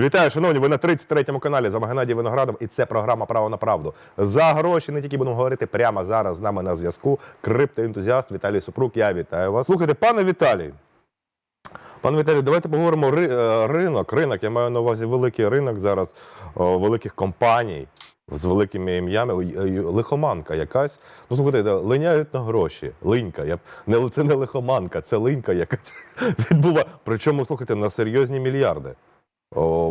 Вітаю, шановні. Ви на 33-му каналі за Геннадій Виноградов, і це програма Право на правду. За гроші не тільки будемо говорити прямо зараз. З нами на зв'язку криптоентузіаст Віталій Супрук. Я вітаю вас. Слухайте, пане Віталій. Пане Віталій, давайте поговоримо ри, е, ринок. Ринок, я маю на увазі великий ринок зараз о, великих компаній з великими ім'ями. Лихоманка якась. Ну слухайте, линяють на гроші. Линька. Я не це не лихоманка, це линька якась відбува. Причому слухайте на серйозні мільярди.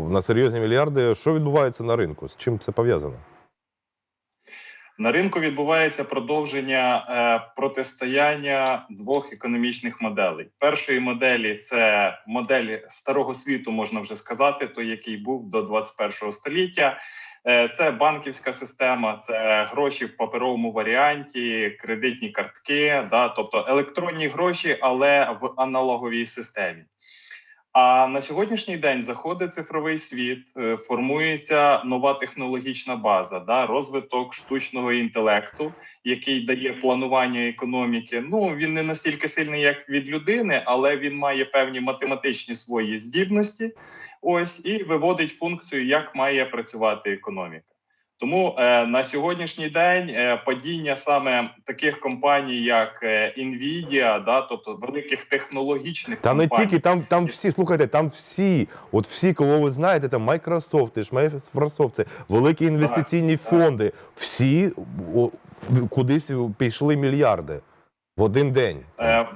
На серйозні мільярди. Що відбувається на ринку? З чим це пов'язано? На ринку відбувається продовження е, протистояння двох економічних моделей. Першої моделі це модель старого світу, можна вже сказати, той, який був до 21 століття. Е, Це банківська система, це гроші в паперовому варіанті, кредитні картки, да, тобто електронні гроші, але в аналоговій системі. А на сьогоднішній день заходить цифровий світ, е, формується нова технологічна база, да, розвиток штучного інтелекту, який дає планування економіки. Ну він не настільки сильний, як від людини, але він має певні математичні свої здібності. Ось і виводить функцію, як має працювати економіка. Тому е, на сьогоднішній день е, падіння саме таких компаній, як е, Nvidia, да, тобто великих технологічних Та не тільки там, там всі, слухайте, там всі, от всі, кого ви знаєте, там Microsoft, ж Microsoft, це великі інвестиційні так. фонди, всі о, кудись пішли мільярди в один день. Е,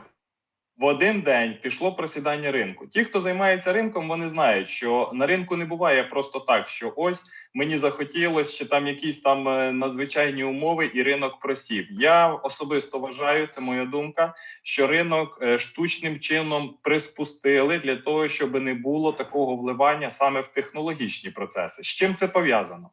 в один день пішло просідання ринку. Ті, хто займається ринком, вони знають, що на ринку не буває просто так, що ось мені захотілось, чи там якісь там е, надзвичайні умови, і ринок просів. Я особисто вважаю, це моя думка, що ринок е, штучним чином приспустили для того, щоб не було такого вливання саме в технологічні процеси. З чим це пов'язано?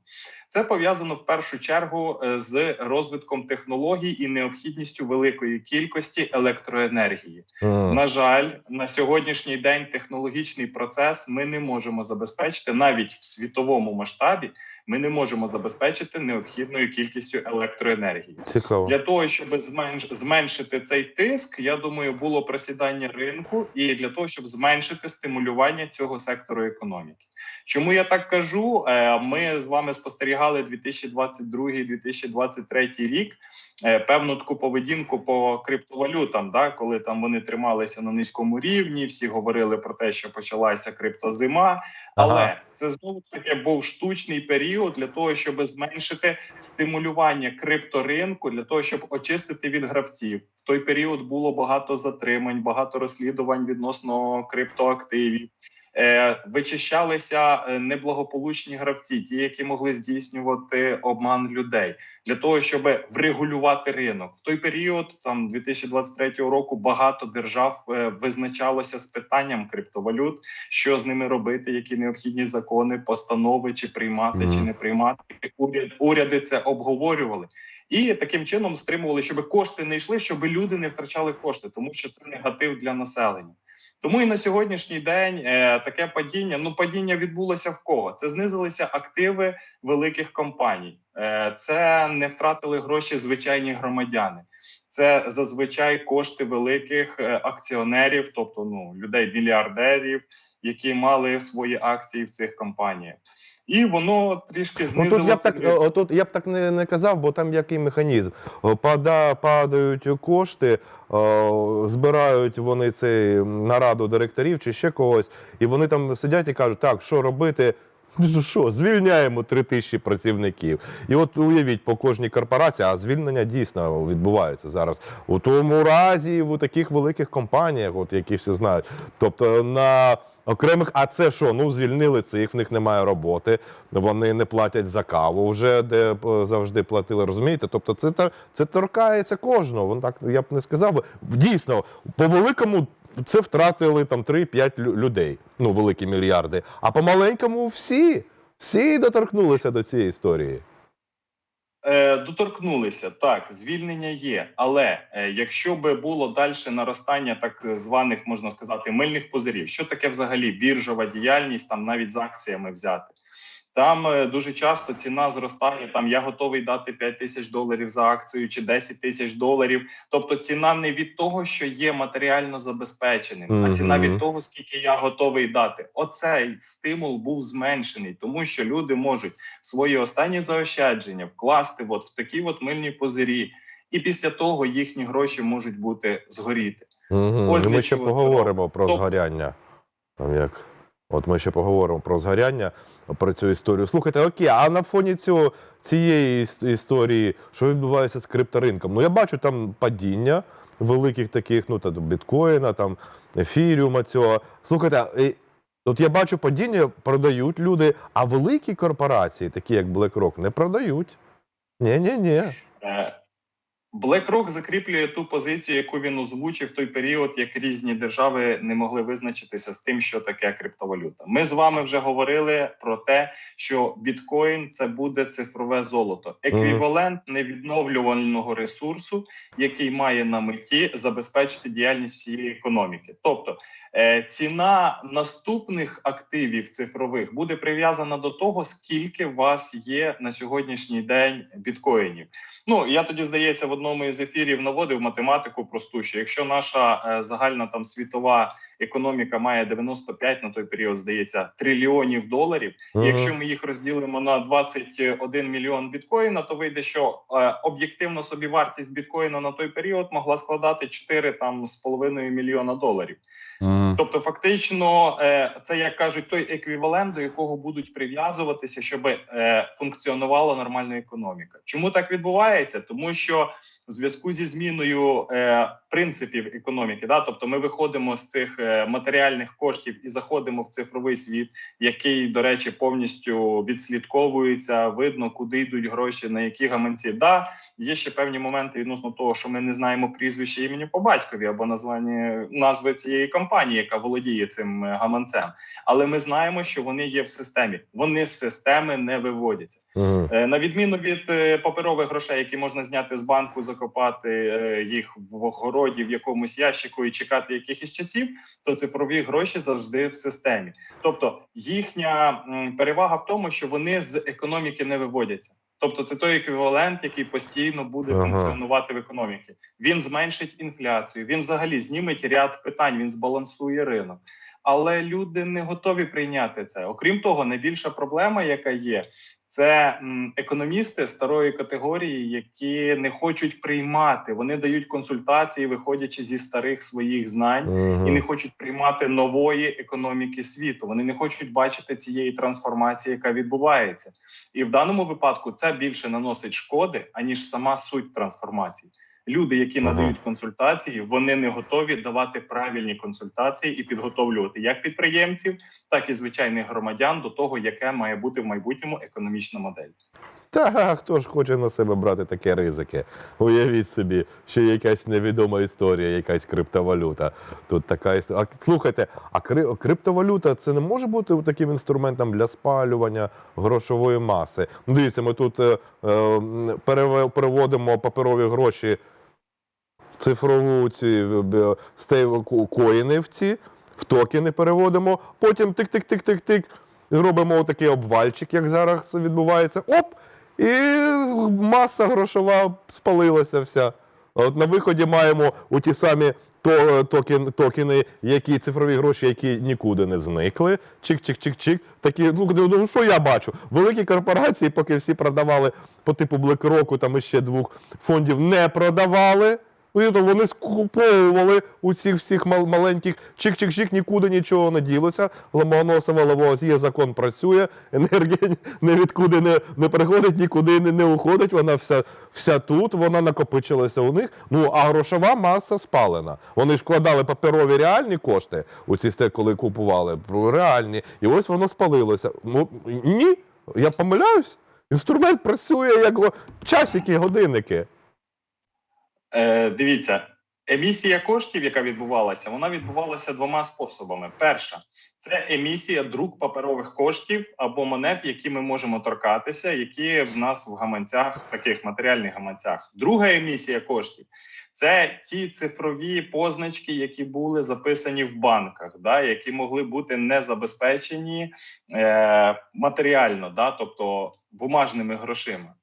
Це пов'язано в першу чергу е, з розвитком технологій і необхідністю великої кількості електроенергії. М. На жаль, на сьогоднішній день технологічний процес ми не можемо забезпечити навіть в світовому масштабі. right? Ми не можемо забезпечити необхідною кількістю електроенергії. Цікаво. Для того щоб зменш- зменшити цей тиск, я думаю, було просідання ринку, і для того, щоб зменшити стимулювання цього сектору економіки. Чому я так кажу? Е, Ми з вами спостерігали 2022-2023 рік. е, Певну таку поведінку по криптовалютам, да, коли там вони трималися на низькому рівні, всі говорили про те, що почалася криптозима, але Ага. це знову таки був штучний період для того, щоб зменшити стимулювання крипторинку, для того, щоб очистити від гравців. В той період було багато затримань, багато розслідувань відносно криптоактивів. Е, вичищалися е, неблагополучні гравці, ті, які могли здійснювати обман людей, для того, щоб врегулювати ринок. В той період, там 2023 року, багато держав е, визначалося з питанням криптовалют, що з ними робити, які необхідні закони, постанови, чи приймати, чи не приймати. Уряд, уряди це обговорювали. І таким чином стримували, щоб кошти не йшли, щоб люди не втрачали кошти, тому що це негатив для населення. Тому і на сьогоднішній день е, таке падіння. Ну падіння відбулося в кого? Це знизилися активи великих компаній. Е, це не втратили гроші звичайні громадяни. Це зазвичай кошти великих е, акціонерів, тобто ну людей мільярдерів, які мали свої акції в цих компаніях. І воно трішки Ну, знизило Отут я б так, цей- о, я б так не, не казав, бо там який механізм. Пада, падають кошти, о, збирають вони цей нараду директорів чи ще когось, і вони там сидять і кажуть, так, що робити? Ну що, звільняємо три тисячі працівників. І от уявіть по кожній корпорації, а звільнення дійсно відбуваються зараз. У тому разі в таких великих компаніях, от які всі знають. Тобто на окремих, а це що? Ну звільнили цих, в них немає роботи, вони не платять за каву вже, де е, завжди платили. Розумієте? Тобто, це це торкається кожного. Вон так я б не сказав. Дійсно, по великому. Це втратили там 3-5 людей, ну великі мільярди. А по маленькому всі, всі доторкнулися до цієї історії. Е, доторкнулися так, звільнення є. Але е, якщо би було далі наростання так званих, можна сказати, мильних пузирів, що таке взагалі біржова діяльність, там навіть з акціями взяти. Там е, дуже часто ціна зростає. Там я готовий дати 5 тисяч доларів за акцію чи 10 тисяч доларів. Тобто ціна не від того, що є матеріально забезпеченим, а ціна від того, скільки я готовий дати. Оцей стимул був зменшений, тому що люди можуть свої останні заощадження вкласти от в такі от мильні позирі, і після того їхні гроші можуть бути згоріти. Угу. Ось ми ще поговоримо про Тоб- згоряння. Там як. От ми ще поговоримо про згоряння, про цю історію. Слухайте, окей, а на фоні цього, цієї історії, що відбувається з крипторинком? Ну, я бачу там падіння великих таких, ну там біткоїна, там ефіріума цього. Слухайте, от я бачу падіння, продають люди, а великі корпорації, такі як BlackRock, не продають. Ні-ні-ні. Е, BlackRock закріплює ту позицію, яку він озвучив в той період, як різні держави не могли визначитися з тим, що таке криптовалюта. Ми з вами вже говорили про те, що біткоін це буде цифрове золото, еквівалент невідновлювального ресурсу, який має на меті забезпечити діяльність всієї економіки. Тобто е, ціна наступних активів цифрових буде прив'язана до того, скільки у вас є на сьогоднішній день біткоїнів. Ну я тоді здається в одному із ефірів наводив математику просту, що якщо наша е, загальна там світова економіка має 95 на той період, здається, трильйонів доларів. Мгм. Якщо ми їх розділимо на 21 мільйон біткоїна, то вийде, що е, об'єктивно собі вартість біткоїна на той період могла складати 4 там з половиною мільйона доларів. Мгм. Тобто, фактично, е, це як кажуть, той еквівалент, до якого будуть прив'язуватися, щоб функціонувала нормальна економіка. Чому так відбувається? Тому що зв'язку зі зміною е, принципів економіки, да, тобто ми виходимо з цих е, матеріальних коштів і заходимо в цифровий світ, який, до речі, повністю відслідковується, видно, куди йдуть гроші, на які гаманці. Да, є ще певні моменти відносно того, що ми не знаємо прізвище імені по батькові або названі назви цієї компанії, яка володіє цим е, гаманцем. Але ми знаємо, що вони є в системі. Вони з системи не виводяться. Е, На відміну від паперових грошей, які можна зняти з банку, закопати їх в городі в якомусь ящику і чекати якихось часів, то цифрові гроші завжди в системі. Тобто їхня перевага в тому, що вони з економіки не виводяться. Тобто, це той еквівалент, який постійно буде Ага. функціонувати в економіці. Він зменшить інфляцію, він взагалі зніметь ряд питань, він збалансує ринок. Але люди не готові прийняти це. Окрім того, найбільша проблема, яка є, це економісти старої категорії, які не хочуть приймати. Вони дають консультації, виходячи зі старих своїх знань, Мгм. і не хочуть приймати нової економіки світу. Вони не хочуть бачити цієї трансформації, яка відбувається. І в даному випадку це більше наносить шкоди, аніж сама суть трансформації. Люди, які Ага. надають консультації, вони не готові давати правильні консультації і підготовлювати як підприємців, так і звичайних громадян до того, яке має бути в майбутньому економічна модель. Та хто ж хоче на себе брати такі ризики? Уявіть собі, що якась невідома історія, якась криптовалюта. Тут така історія. А слухайте, а кри- криптовалюта це не може бути таким інструментом для спалювання грошової маси. Дивіться, ми тут е, е, переводимо паперові гроші цифрову ці в- коїни в ці, в токени переводимо, потім тик-тик-тик-тик-тик. Робимо такий обвальчик, як зараз відбувається. Оп! І маса грошова спалилася вся. От на виході маємо у ті самі токен, токени, які цифрові гроші, які нікуди не зникли. Чик-чик-чик-чик. Такі, ну, ну що я бачу? Великі корпорації, поки всі продавали по типу BlackRock, там іще двох фондів не продавали. Вони скуповували у цих всіх мал- маленьких чик-чик-чик, нікуди нічого не ділося. Ломоносова Лавоз є, закон працює, енергія не відкуди не, не приходить, нікуди не, не уходить. Вона вся, вся тут, вона накопичилася у них. Ну а грошова маса спалена. Вони ж вкладали паперові реальні кошти у ці сте, коли купували реальні, і ось воно спалилося. Ну ні, я помиляюсь. Інструмент працює як часики, годинники. Е, дивіться, емісія коштів, яка відбувалася, вона відбувалася двома способами. Перша це емісія друк паперових коштів або монет, які ми можемо торкатися, які в нас в гаманцях, таких матеріальних гаманцях. Друга емісія коштів Це ті цифрові позначки, які були записані в банках, да, які могли бути не забезпечені е, матеріально, да, тобто бумажними грошима.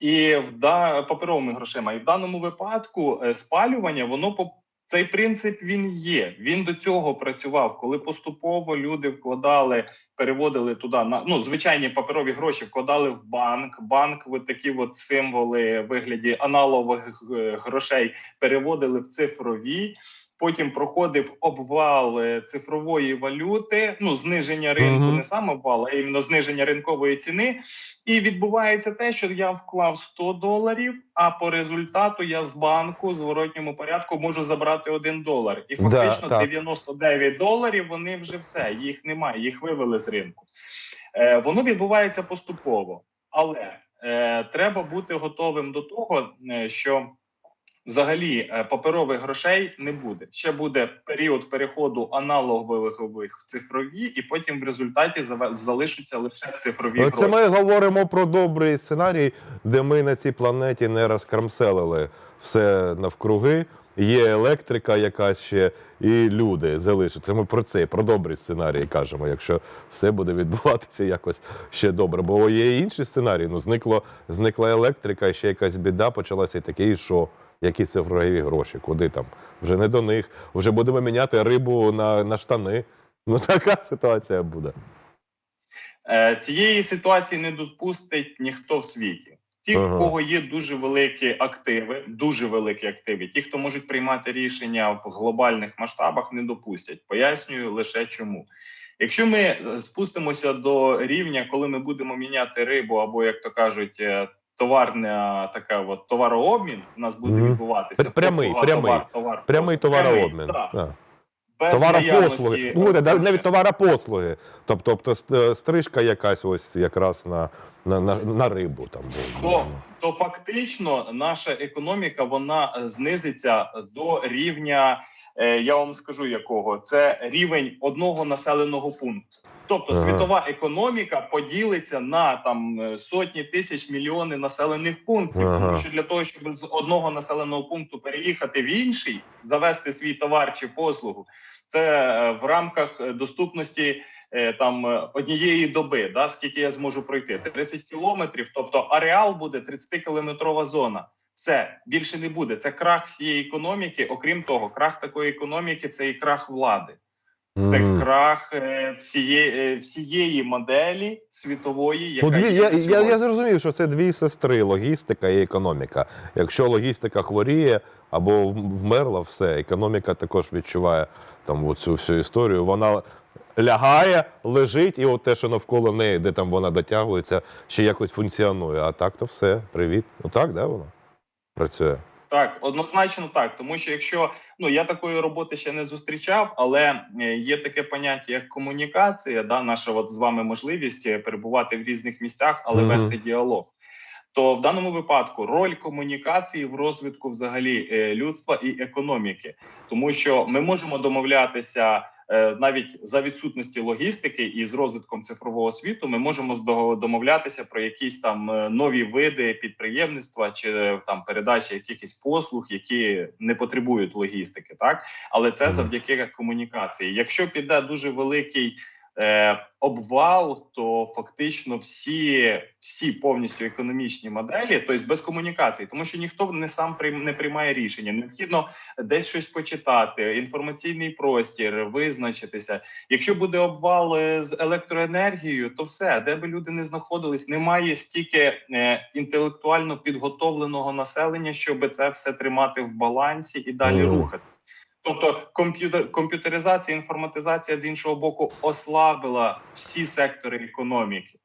І в да, паперовими грошима. І в даному випадку е, спалювання, воно по цей принцип він є. Він до цього працював, коли поступово люди вкладали, переводили туди на ну звичайні паперові гроші, вкладали в банк. Банк, от такі от символи в вигляді аналогових е, грошей переводили в цифрові. Потім проходив обвал е, цифрової валюти, ну зниження ринку, Мгм. не сам обвал, а іменно зниження ринкової ціни. І відбувається те, що я вклав 100 доларів, а по результату я з банку в зворотньому порядку можу забрати 1 долар. І фактично так. 99 доларів вони вже все, їх немає, їх вивели з ринку. Е, воно відбувається поступово, але е, треба бути готовим до того, е, що взагалі е, паперових грошей не буде. Ще буде період переходу аналогових в цифрові, і потім в результаті залишаться лише цифрові Оце гроші. ми говоримо про добрий сценарій, де ми на цій планеті не розкрамселили все навкруги. Є електрика якась ще, і люди залишаться. Ми про це, про добрий сценарій кажемо, якщо все буде відбуватися якось ще добре. Бо є і інші сценарії. Ну, зникло, зникла електрика, ще якась біда почалася і таке, і що? Які цифрові гроші? Куди там? Вже не до них. Вже будемо міняти рибу на, на штани. Ну така ситуація буде. Е, Цієї ситуації не допустить ніхто в світі. Ті, Ага. в кого є дуже великі активи, дуже великі активи, ті, хто можуть приймати рішення в глобальних масштабах, не допустять. Пояснюю лише чому. Якщо ми е, спустимося до рівня, коли ми будемо міняти рибу, або як то кажуть, е, товарна така от товарообмін, у нас буде відбуватися Прямий, прямий. товар, товар, Прямий товарообмін. так. Без Товаропослуги. Ну, буде, навіть грошей. товаропослуги. Тобто, тобто стрижка якась ось якраз на, на, на, на рибу там. то, то фактично наша економіка вона е, знизиться до рівня. е, Я вам скажу якого це рівень одного населеного пункту. Тобто Ага. світова економіка поділиться на там е, сотні тисяч мільйони населених пунктів. Ага. Тому що для того, щоб з одного населеного пункту переїхати в інший, завести свій товар чи послугу, це е, в рамках е, доступності там однієї доби, да, скільки я зможу пройти. 30 кілометрів, тобто ареал буде 30-кілометрова зона. Все більше не буде. Це крах всієї економіки. Окрім того, крах такої економіки це і крах влади. Це крах е, всієї, е, всієї моделі світової, яка Ну, дві, є я, на я, сьогодні. я зрозумів, що це дві сестри: логістика і економіка. Якщо логістика хворіє або в- вмерла, все, економіка також відчуває там цю всю історію. Вона лягає, лежить, і от те, що навколо неї, де там вона дотягується, ще якось функціонує. А так то все, привіт. Ну так, да, воно працює. Так, однозначно так. Тому що якщо ну я такої роботи ще не зустрічав, але е, є таке поняття як комунікація, да, наша от з вами можливість е, перебувати в різних місцях, але Мгм. вести діалог. То в даному випадку роль комунікації в розвитку взагалі е, людства і економіки, тому що ми можемо домовлятися навіть за відсутності логістики і з розвитком цифрового світу, ми можемо домовлятися про якісь там е, нові види підприємництва чи е, там передачі якихось послуг, які не потребують логістики, так але це завдяки комунікації. Якщо піде дуже великий е, обвал, то фактично всі, всі повністю економічні моделі, тобто без комунікації, тому що ніхто не сам прийм, не приймає рішення. Необхідно десь щось почитати, інформаційний простір, визначитися. Якщо буде обвал е, з електроенергією, то все, де би люди не знаходились, немає стільки е, інтелектуально підготовленого населення, щоб це все тримати в балансі і далі рухатись. Тобто комп'ютер комп'ютеризація, інформатизація з іншого боку ослабила всі сектори економіки.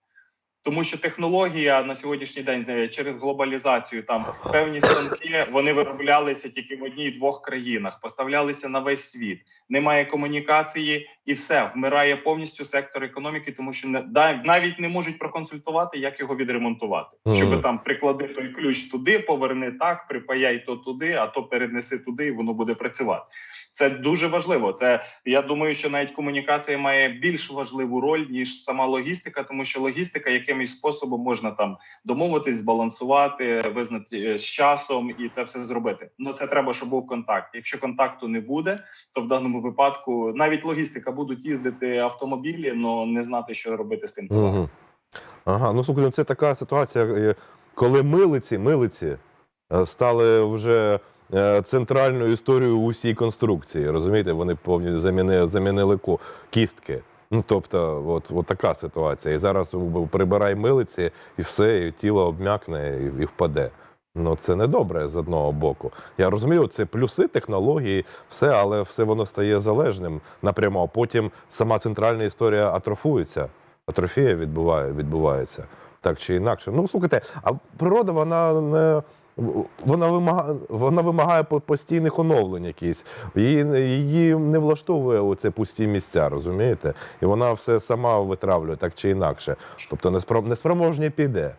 Тому що технологія на сьогоднішній день через глобалізацію там певні станки вони вироблялися тільки в одній-двох країнах, поставлялися на весь світ. Немає комунікації, і все вмирає повністю сектор економіки, тому що не навіть не можуть проконсультувати, як його відремонтувати. Мгм. Щоб там приклади той ключ туди, поверни так, припаяй то туди, а то перенеси туди, і воно буде працювати. Це дуже важливо. Це я думаю, що навіть комунікація має більш важливу роль ніж сама логістика, тому що логістика якимось якимось способом можна там домовитись, збалансувати, визнати е, з часом і це все зробити. Ну це треба, щоб був контакт. Якщо контакту не буде, то в даному випадку навіть логістика будуть їздити автомобілі, але не знати, що робити з тим. Угу. Ага, ну слухай, ну це така ситуація, е, коли милиці, милиці е, стали вже е, центральною історією у конструкції. Розумієте, вони повністю замінили, замінили кістки. Ну, тобто, от, от така ситуація. І зараз прибирай милиці, і все, і тіло обм'якне і, і впаде. Ну, це не добре з одного боку. Я розумію, це плюси технології, все, але все воно стає залежним напряму. Потім сама центральна історія атрофується. Атрофія відбуває, відбувається так чи інакше. Ну, слухайте, а природа вона не. Вона вимагає, вона вимагає по- постійних оновлень якісь. Її, її не влаштовує оце пусті місця, розумієте? І вона все сама витравлює так чи інакше. Тобто неспроможні піде.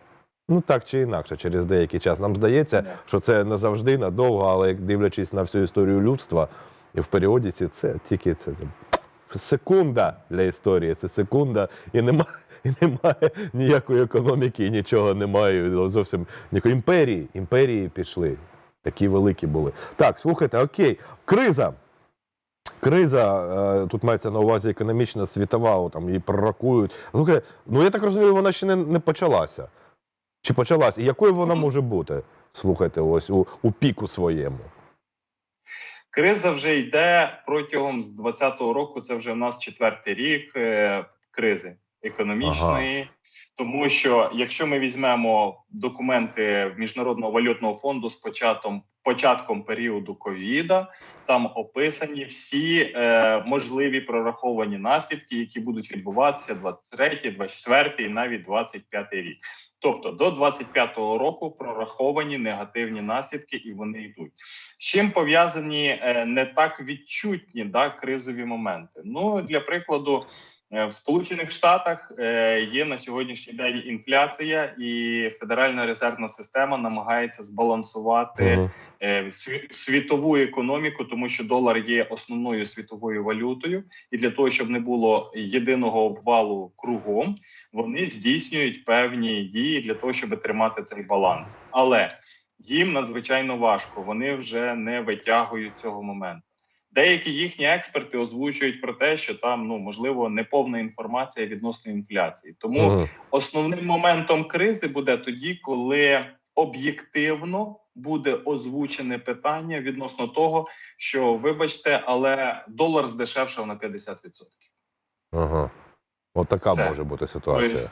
Ну так чи інакше, через деякий час. Нам здається, що це не завжди надовго, але як дивлячись на всю історію людства, і в періодіці це тільки це, це секунда для історії. Це секунда, і немає, і немає ніякої економіки, і нічого немає. Зовсім ніякої імперії. Імперії пішли. Такі великі були. Так, слухайте, окей, криза. Криза, е, тут мається на увазі економічна, світова, там її пророкують. Слухайте, ну я так розумію, вона ще не, не почалася. Чи почалась? І якою вона може бути? Слухайте, ось у, у піку своєму. Криза вже йде протягом з 20-го року. Це вже в нас четвертий рік е, кризи економічної. Тому що якщо ми візьмемо документи міжнародного валютного фонду з початком початком періоду ковіда, там описані всі е, можливі прораховані наслідки, які будуть відбуватися 23, 24 і навіть 25 рік. Тобто до 25-го року прораховані негативні наслідки, і вони йдуть. З чим пов'язані е, не так відчутні да, кризові моменти? Ну для прикладу. Е, В Сполучених Штатах е, є на сьогоднішній день інфляція, і Федеральна резервна система намагається збалансувати е, світову економіку, тому що долар є основною світовою валютою, і для того, щоб не було єдиного обвалу кругом, вони здійснюють певні дії для того, щоб тримати цей баланс. Але їм надзвичайно важко. Вони вже не витягують цього моменту. Деякі їхні експерти озвучують про те, що там ну можливо неповна інформація відносно інфляції. Тому Мгм. Основним моментом кризи буде тоді, коли об'єктивно буде озвучене питання відносно того, що вибачте, але долар здешевшав на 50%. Ага. От така Все. може бути ситуація.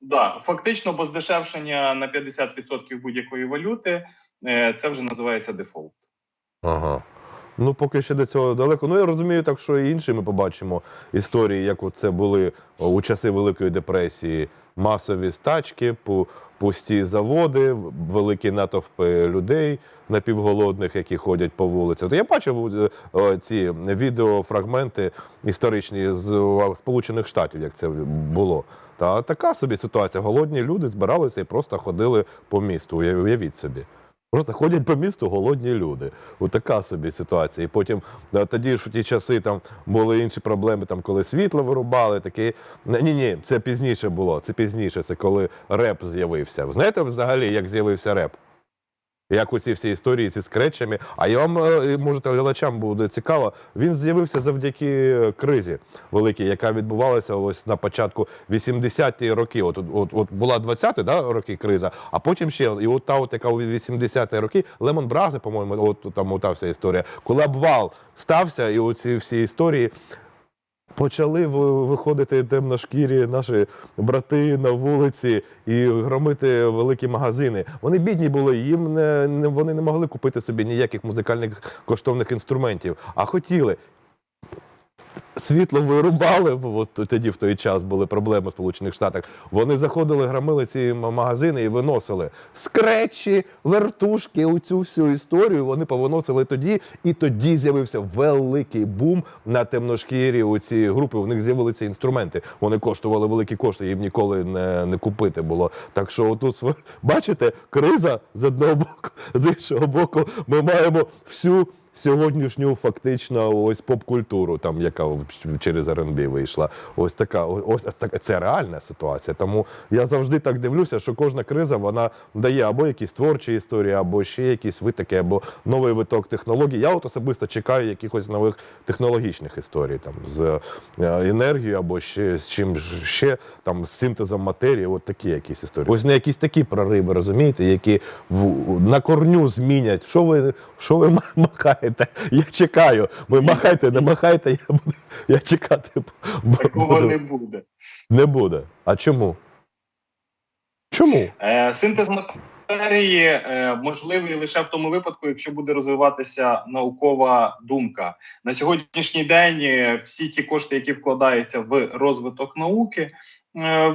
Да, фактично, бо здешевшення на 50% будь-якої валюти е, це вже називається дефолт. Ага. Ну, поки ще до цього далеко. Ну, я розумію, так що і інші ми побачимо історії, як це були у часи Великої депресії. Масові стачки, пусті заводи, великі натовпи людей напівголодних, які ходять по вулиці. От я бачив е, е, ці відеофрагменти історичні з е, Сполучених Штатів, як це було. Та така собі ситуація. Голодні люди збиралися і просто ходили по місту. Уявіть собі. Просто ходять по місту голодні люди. От така собі ситуація. І потім тоді ж у ті часи там були інші проблеми, там коли світло вирубали, такі. Ні, ні, це пізніше було. Це пізніше, це коли реп з'явився. Ви знаєте взагалі, як з'явився реп? Як у ці всі історії ці скретчами. А я вам е, може глядачам буде цікаво. Він з'явився завдяки е, кризі великій, яка відбувалася ось на початку 80-ті роки. От, от, от була 20-ті да, роки криза, а потім ще і от та, от, яка у 80-ті роки, Лемон Брази, по-моєму, от там ота вся історія. Коли обвал стався, і оці всі історії. Почали виходити темношкірі наші брати на вулиці і громити великі магазини. Вони бідні були, їм не, вони не могли купити собі ніяких музикальних коштовних інструментів, а хотіли. Світло вирубали, от тоді в той час були проблеми в Сполучених Штатах. Вони заходили, громили ці магазини і виносили скретчі, вертушки, оцю всю історію. Вони повиносили тоді, і тоді з'явився великий бум на темношкірі. У ці групи у них з'явилися інструменти. Вони коштували великі кошти, їм ніколи не, не купити було. Так що отут бачите, криза з одного боку, з іншого боку, ми маємо всю сьогоднішню фактично ось поп-культуру, там яка через R&B вийшла. Ось така, ось така це реальна ситуація. Тому я завжди так дивлюся, що кожна криза вона дає або якісь творчі історії, або ще якісь витоки, або новий виток технологій. Я от особисто чекаю якихось нових технологічних історій там з е, енергією, або ще з чим ще там з синтезом матерії. От такі якісь історії. Ось не якісь такі прориви, розумієте, які в, на корню змінять. Що ви що ви ма- махаєте? Я чекаю. Ви махайте, не махайте, я буду я чекати. Такого буду. не буде. Не буде. А чому? Чому? Е, синтез матерії е, можливий лише в тому випадку, якщо буде розвиватися наукова думка. На сьогоднішній день е, всі ті кошти, які вкладаються в розвиток науки,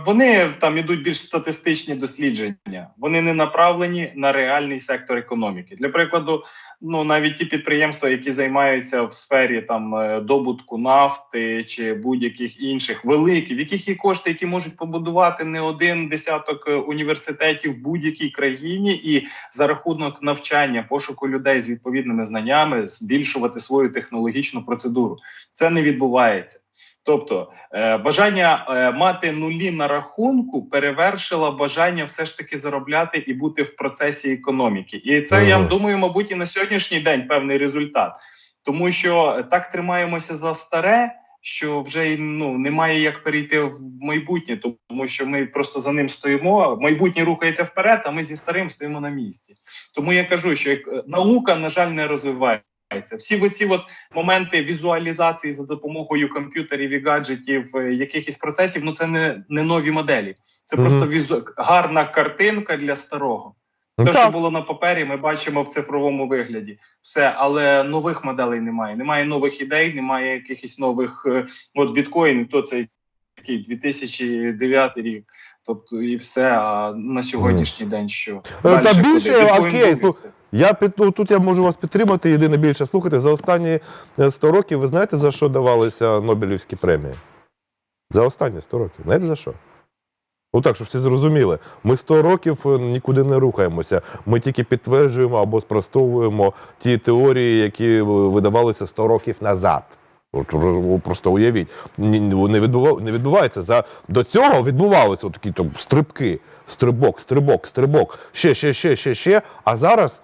вони там ідуть більш статистичні дослідження. Вони не направлені на реальний сектор економіки. Для прикладу, ну навіть ті підприємства, які займаються в сфері там е, добутку нафти чи будь-яких інших великих, в яких є кошти, які можуть побудувати не один десяток е, університетів в будь-якій країні, і за рахунок навчання, пошуку людей з відповідними знаннями збільшувати свою технологічну процедуру. Це не відбувається. Тобто е, бажання е, мати нулі на рахунку перевершило бажання все ж таки заробляти і бути в процесі економіки. І це я думаю, мабуть, і на сьогоднішній день певний результат, тому що так тримаємося за старе. Що вже ну немає як перейти в майбутнє, тому що ми просто за ним стоїмо. Майбутнє рухається вперед, а ми зі старим стоїмо на місці. Тому я кажу, що як е, наука, на жаль, не розвивається. Всі ці от моменти візуалізації за допомогою комп'ютерів і гаджетів е, якихось процесів, ну це не, не нові моделі. Це Мгм. просто візу... гарна картинка для старого. Ну, Те, що було на папері, ми бачимо в цифровому вигляді. Все, але нових моделей немає. Немає нових ідей, немає якихось нових. е, От біткоін, то це такий 2009 рік. Тобто і все. А на сьогоднішній день що? Е, та більше, окей, Я під, ну, тут я можу вас підтримати. Єдине більше слухайте, за останні е, 100 років ви знаєте, за що давалися Нобелівські премії? За останні 100 років. Знаєте за що? Ну так, щоб всі зрозуміли. Ми 100 років е, нікуди не рухаємося. Ми тільки підтверджуємо або спростовуємо ті теорії, які е, видавалися 100 років назад. Просто уявіть, не, не відбувається. За, до цього відбувалися такі там, стрибки, стрибок, стрибок, стрибок, ще, ще, ще, ще, ще. А зараз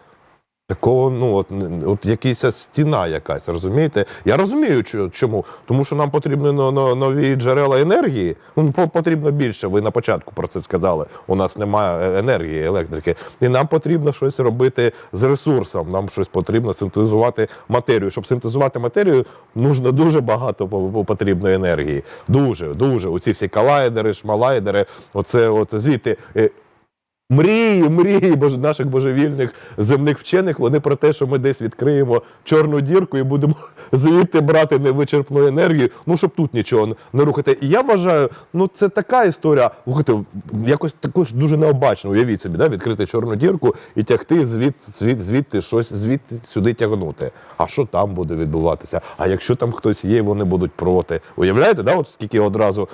такого, ну от, от якась стіна якась, розумієте? Я розумію, чому. Тому що нам потрібні но- но- нові джерела енергії. Ну, потрібно більше. Ви на початку про це сказали. У нас немає е- енергії, електрики. І нам потрібно щось робити з ресурсом. Нам щось потрібно синтезувати матерію. Щоб синтезувати матерію, нужно дуже багато по- по- енергії. Дуже, дуже. Оці всі колайдери, шмалайдери, оце от звідти. Мрії, мрії наших божевільних земних вчених, вони про те, що ми десь відкриємо чорну дірку і будемо звідти брати невичерпну енергію, ну щоб тут нічого не рухати. І я вважаю, ну це така історія. Слухайте, якось також дуже необачно. Уявіть собі, да, відкрити чорну дірку і тягти звід, звід, звідти щось звідти сюди тягнути. А що там буде відбуватися? А якщо там хтось є, вони будуть проти. Уявляєте, да, от скільки одразу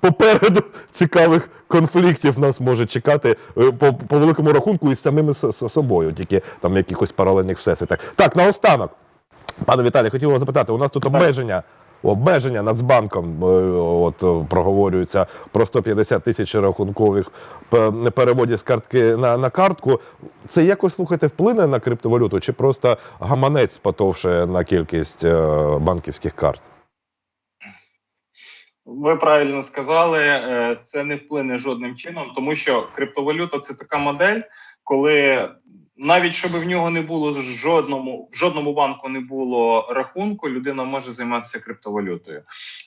попереду цікавих конфліктів нас може чекати е, по, по великому рахунку із самими собою, тільки там якихось паралельних всесвітах. Так, наостанок, пане Віталій, хотів вас запитати, у нас тут обмеження. Обмеження Нацбанком е, от е, проговорюється про 150 тисяч рахункових переводів з картки на, на картку. Це якось слухайте вплине на криптовалюту, чи просто гаманець потовше на кількість банківських карт? Ви правильно сказали, е, це не вплине жодним чином, тому що криптовалюта це така модель, коли навіть щоб в нього не було жодному в жодному банку не було рахунку, людина може займатися криптовалютою.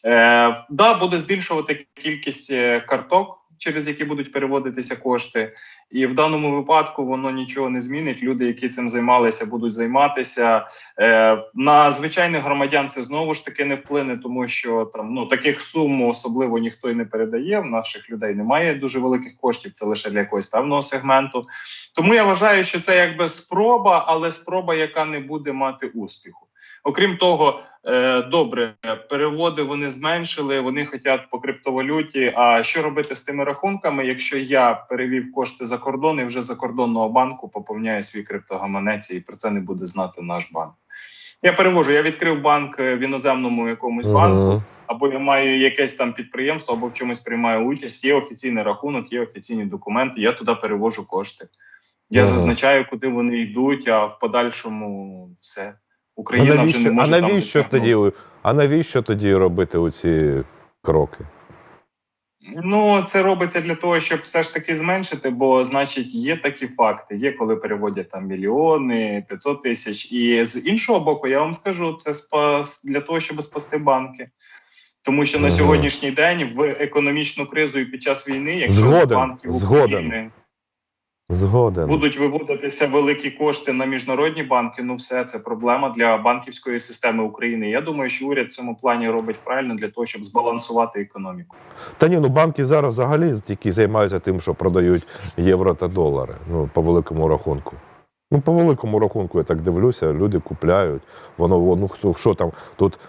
Е, да, буде збільшувати кількість е, карток. Через які будуть переводитися кошти, і в даному випадку воно нічого не змінить. Люди, які цим займалися, будуть займатися. Е, на звичайних громадян це знову ж таки не вплине, тому що там ну таких сум особливо ніхто й не передає. В наших людей немає дуже великих коштів. Це лише для якогось певного сегменту. Тому я вважаю, що це якби спроба, але спроба, яка не буде мати успіху. Окрім того, е, добре, переводи вони зменшили, вони хочуть по криптовалюті. А що робити з тими рахунками, якщо я перевів кошти за кордон і вже за кордонного банку поповняю свій криптогаманець, і про це не буде знати наш банк? Я перевожу, я відкрив банк е, в іноземному якомусь банку, або я маю якесь там підприємство, або в чомусь приймаю участь. Є офіційний рахунок, є офіційні документи. Я туди перевожу кошти. Я зазначаю, куди вони йдуть, а в подальшому все. А Україна вже не може там навіщо витягнути. тоді? А навіщо тоді робити оці кроки? Ну, це робиться для того, щоб все ж таки зменшити, бо значить є такі факти. Є коли переводять там мільйони, 500 тисяч. І з іншого боку, я вам скажу, це спас для того, щоб спасти банки. Тому що на сьогоднішній день в економічну кризу і під час війни, якщо з банків. України Згоден. Будуть виводитися великі кошти на міжнародні банки, ну все це проблема для банківської системи України. Я думаю, що уряд в цьому плані робить правильно для того, щоб збалансувати економіку. Та ні, ну банки зараз взагалі тільки займаються тим, що продають євро та долари. Ну, по великому рахунку. Ну, по великому рахунку, я так дивлюся, люди купляють. Воно, ну хто що там тут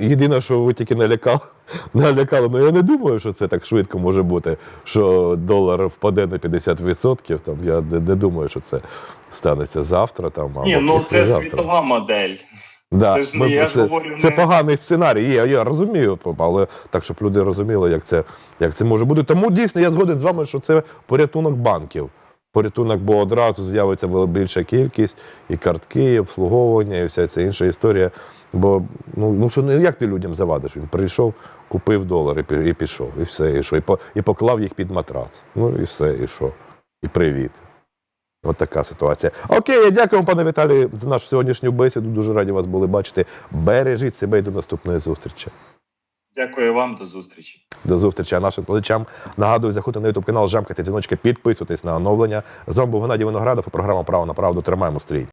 єдине, що ви тільки налякали, налякали. Ну я не думаю, що це так швидко може бути, що долар впаде на 50%. Там я не, не думаю, що це станеться завтра. Там або Ні, ну це післязавтра. світова модель. Да, Це ж не ми- я це, говорю, це не- поганий сценарій. Є, я розумію, але так, щоб люди розуміли, як це, як це може бути. Тому дійсно я згоден з вами, що це порятунок банків. Порятунок, бо одразу з'явиться більша кількість і картки, і обслуговування, і вся ця інша історія. Бо ну, ну що ну, як ти людям завадиш? Він прийшов, купив долар і, пішов, і все, і що, і, по, і поклав їх під матрац. Ну і все, і що? І привіт. От така ситуація. Окей, я дякую пане Віталію, за нашу сьогоднішню бесіду. Дуже раді вас були бачити. Бережіть себе і до наступної зустрічі. Дякую вам, до зустрічі. До зустрічі. А нашим глядачам нагадую, заходьте на ютуб канал, жамкайте дзвіночки, підписуйтесь на оновлення. З вами був Геннадій Виноградов і програма Право на правду. Тримаємо стрій.